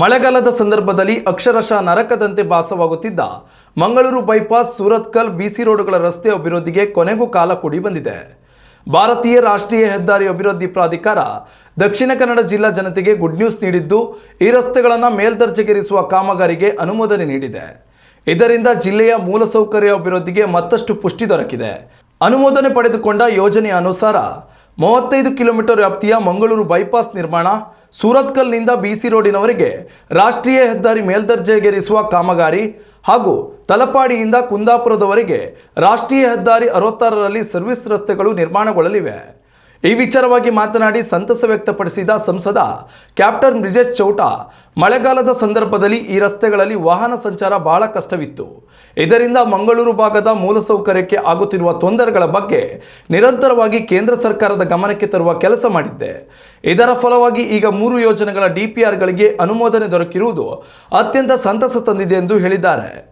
ಮಳೆಗಾಲದ ಸಂದರ್ಭದಲ್ಲಿ ಅಕ್ಷರಶಃ ನರಕದಂತೆ ಭಾಸವಾಗುತ್ತಿದ್ದ Mangaluru bypass Surathkal B C ರೋಡ್ಗಳ ರಸ್ತೆ ಅಭಿವೃದ್ಧಿಗೆ ಕೊನೆಗೂ ಕಾಲ ಕೂಡಿ ಬಂದಿದೆ. ಭಾರತೀಯ ರಾಷ್ಟ್ರೀಯ ಹೆದ್ದಾರಿ ಅಭಿವೃದ್ಧಿ ಪ್ರಾಧಿಕಾರ ದಕ್ಷಿಣ ಕನ್ನಡ ಜಿಲ್ಲಾ ಜನತೆಗೆ ಗುಡ್ ನ್ಯೂಸ್ ನೀಡಿದ್ದು, ಈ ರಸ್ತೆಗಳನ್ನು ಮೇಲ್ದರ್ಜೆಗೇರಿಸುವ ಕಾಮಗಾರಿಗೆ ಅನುಮೋದನೆ ನೀಡಿದೆ. ಇದರಿಂದ ಜಿಲ್ಲೆಯ ಮೂಲಸೌಕರ್ಯ ಅಭಿವೃದ್ಧಿಗೆ ಮತ್ತಷ್ಟು ಪುಷ್ಟಿ ದೊರಕಿದೆ. ಅನುಮೋದನೆ ಪಡೆದುಕೊಂಡ ಯೋಜನೆಯ ಅನುಸಾರ ಮೂವತ್ತೈದು ಕಿಲೋಮೀಟರ್ ವ್ಯಾಪ್ತಿಯ ಮಂಗಳೂರು ಬೈಪಾಸ್ ನಿರ್ಮಾಣ ಸೂರತ್ಕಲ್ನಿಂದ ಬಿಸಿ ರೋಡಿನವರೆಗೆ ರಾಷ್ಟ್ರೀಯ ಹೆದ್ದಾರಿ ಮೇಲ್ದರ್ಜೆಗೇರಿಸುವ ಕಾಮಗಾರಿ ಹಾಗೂ ತಲಪಾಡಿಯಿಂದ ಕುಂದಾಪುರದವರೆಗೆ ರಾಷ್ಟ್ರೀಯ ಹೆದ್ದಾರಿ ಅರವತ್ತಾರರಲ್ಲಿ ಸರ್ವಿಸ್ ರಸ್ತೆಗಳು ನಿರ್ಮಾಣಗೊಳ್ಳಲಿವೆ. ಈ ವಿಚಾರವಾಗಿ ಮಾತನಾಡಿ ಸಂತಸ ವ್ಯಕ್ತಪಡಿಸಿದ ಸಂಸದ ಕ್ಯಾಪ್ಟನ್ ಬ್ರಿಜೇಶ್ ಚೌಟ, ಮಳೆಗಾಲದ ಸಂದರ್ಭದಲ್ಲಿ ಈ ರಸ್ತೆಗಳಲ್ಲಿ ವಾಹನ ಸಂಚಾರ ಬಹಳ ಕಷ್ಟವಿತ್ತು. ಇದರಿಂದ ಮಂಗಳೂರು ಭಾಗದ ಮೂಲಸೌಕರ್ಯಕ್ಕೆ ಆಗುತ್ತಿರುವ ತೊಂದರೆಗಳ ಬಗ್ಗೆ ನಿರಂತರವಾಗಿ ಕೇಂದ್ರ ಸರ್ಕಾರದ ಗಮನಕ್ಕೆ ತರುವ ಕೆಲಸ ಮಾಡಿದ್ದೆ. ಇದರ ಫಲವಾಗಿ ಈಗ ಮೂರು ಯೋಜನೆಗಳ ಡಿಪಿಆರ್ಗಳಿಗೆ ಅನುಮೋದನೆ ದೊರಕಿರುವುದು ಅತ್ಯಂತ ಸಂತಸ ತಂದಿದೆ ಎಂದು ಹೇಳಿದ್ದಾರೆ.